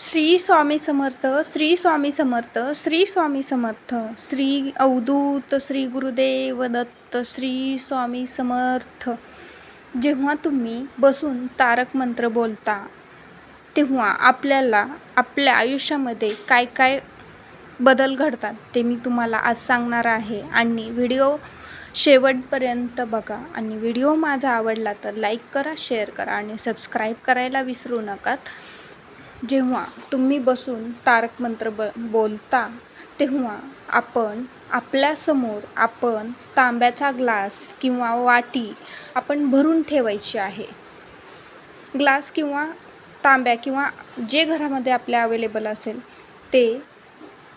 श्री स्वामी समर्थ श्री स्वामी समर्थ श्री स्वामी समर्थ श्री अवधूत श्री गुरुदेव दत्त श्री स्वामी समर्थ. जेव्हा तुम्ही बसून तारक मंत्र बोलता तेव्हा आपल्याला आपल्या आयुष्यामध्ये काय काय बदल घडतात ते मी तुम्हाला आज सांगणार आहे. आणि व्हिडिओ शेवटपर्यंत बघा. आणि व्हिडिओ माझा आवडला तर लाईक करा शेअर करा आणि सबस्क्राईब करायला विसरू नकात जेव्हा तुम्ही बसून तारक मंत्र ब बोलता तेव्हा आपण आपल्यासमोर आपण तांब्याचा ग्लास किंवा वाटी आपण भरून ठेवायची आहे. ग्लास किंवा तांब्या किंवा जे घरामध्ये आपल्या अवेलेबल असेल ते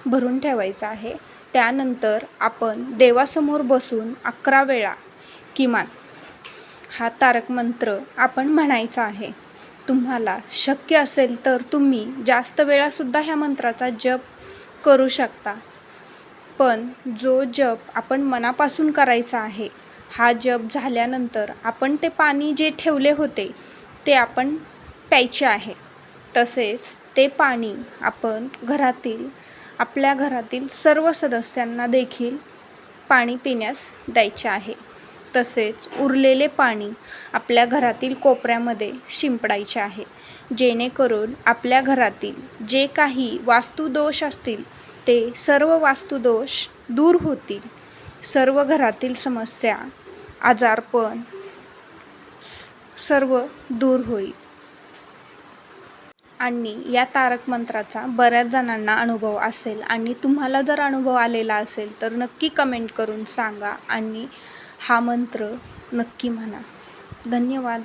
भरून ठेवायचं आहे. त्यानंतर आपण देवासमोर बसून अकरा वेळा किमान हा तारक मंत्र आपण म्हणायचा आहे. तुम्हाला शक्य असेल तर तुम्ही जास्त वेळासुद्धा ह्या मंत्राचा जप करू शकता. पण जो जप आपण मनापासून करायचा आहे हा जप झाल्यानंतर आपण ते पाणी जे ठेवले होते ते आपण प्यायचे आहे. तसेच ते पाणी आपण घरातील आपल्या घरातील सर्व सदस्यांना देखील पाणी पिण्यास द्यायचे आहे. तसेच उरलेले पाणी आपल्या घरातील कोपऱ्यामध्ये शिंपडायचे आहे. जेणेकरून आपल्या घरातील जे काही वास्तुदोष असतील ते सर्व वास्तुदोष दूर होतील. सर्व घरातील समस्या आजारपण सर्व दूर होईल. आणि या तारक मंत्राचा बऱ्याच जणांना अनुभव असेल. आणि तुम्हाला जर अनुभव आलेला असेल तर नक्की कमेंट करून सांगा. आणि हा मंत्र नक्की म्हणा. धन्यवाद.